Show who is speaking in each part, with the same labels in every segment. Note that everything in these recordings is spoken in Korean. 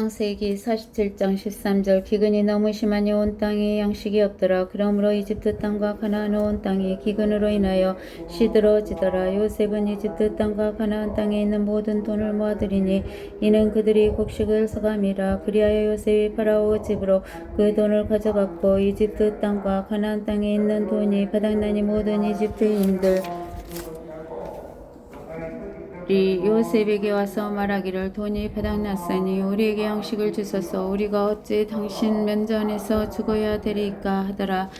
Speaker 1: 창세기 47장 13절 기근이 너무 심하니 온 땅에 양식이 없더라. 그러므로 이집트 땅과 가나안 온 땅이 기근으로 인하여 시들어지더라. 요셉은 이집트 땅과 가나안 땅에 있는 모든 돈을 모아들이니 이는 그들이 곡식을 서감이라. 그리하여 요셉이 파라오 집으로 그 돈을 가져갔고 이집트 땅과 가나안 땅에 있는 돈이 바닥나니 모든 이집트인들 이 요셉에게 와서 말하기를 돈이 바닥났으니 우리에게 양식을 주소서. 우리가 어찌 당신 면전에서 죽어야 되리까 하더라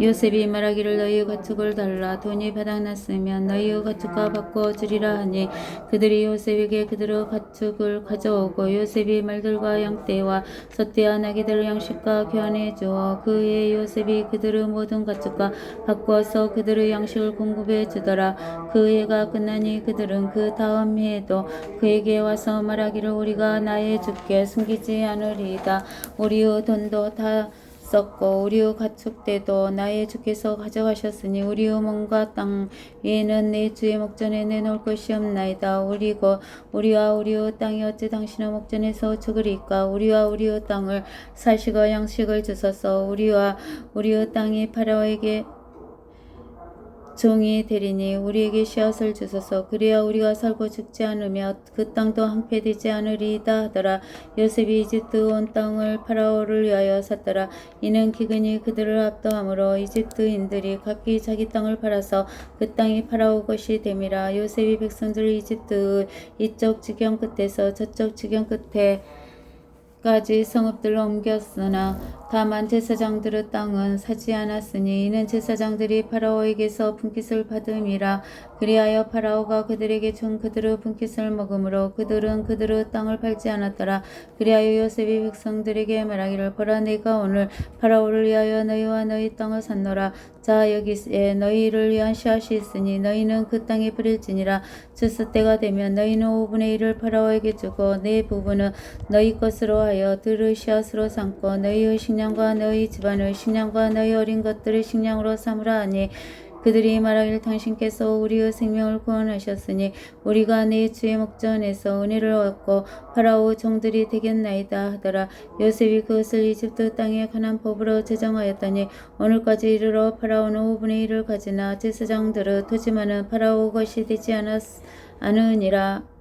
Speaker 1: 요셉이 말하기를 너희의 가축을 달라 돈이 바닥났으면 너희의 가축과 바꾸어 주리라 하니 그들이 요셉에게 그들의 가축을 가져오고 요셉이 말들과 양떼와 젖대와 나귀들을 양식과 교환해 주어 그의 요셉이 그들의 모든 가축과 바꾸어서 그들의 양식을 공급해 주더라. 그 해가 끝나니 그들은 그 다음 해에도 그에게 와서 말하기를 우리가 나의 주께 숨기지 않으리이다. 우리의 돈도 다 썼고 우리의 가축대도 나의 주께서 가져가셨으니 우리의 몸과 땅 위에는 내 주의 목전에 내놓을 것이 없나이다. 우리고 우리와 우리의 땅이 어찌 당신의 목전에서 죽으리까? 우리와 우리의 땅을 사시고 양식을 주소서. 우리와 우리의 땅이 파라오에게 종이 되리니 우리에게 씨앗을 주소서. 그래야 우리가 살고 죽지 않으며 그 땅도 황폐되지 않으리이다 하더라. 요셉이 이집트 온 땅을 파라오를 위하여 샀더라. 이는 기근이 그들을 압도하므로 이집트인들이 각기 자기 땅을 팔아서 그 땅이 파라오 것이 됨이라. 요셉이 백성들을 이집트의 이쪽 지경 끝에서 저쪽 지경 끝에 까지 성읍들을 옮겼으나 다만 제사장들의 땅은 사지 않았으니 이는 제사장들이 파라오에게서 분깃을 받음이라 그리하여 파라오가 그들에게 준 그들의 분깃을 먹으므로 그들은 그들의 땅을 팔지 않았더라. 그리하여 요셉이 백성들에게 말하기를 보라 내가 오늘 파라오를 위하여 너희와 너희 땅을 샀노라. 자 여기에 너희를 위한 씨앗이 있으니 너희는 그 땅에 뿌릴지니라. 주스 때가 되면 너희는 5분의 1을 파라오에게 주고 내 부분은 너희 것으로 하여 들의 씨앗으로 삼고 너희의 식량 과 너희 집안의 식량과 너희 어린 것들의 식량으로 삼으라 하니 그들이 말하기를 당신께서 우리의 생명을 구원하셨으니 우리가 내 주의 목전에서 은혜를 얻고 파라오 종들이 되겠나이다 하더라. 요셉이 그것을 이집트 땅에 관한 법으로 제정하였더니 오늘까지 이르러 파라오는 5분의 1을 가지나 제사장들의 토지만은 파라오 것이 되지 않았, 않으니라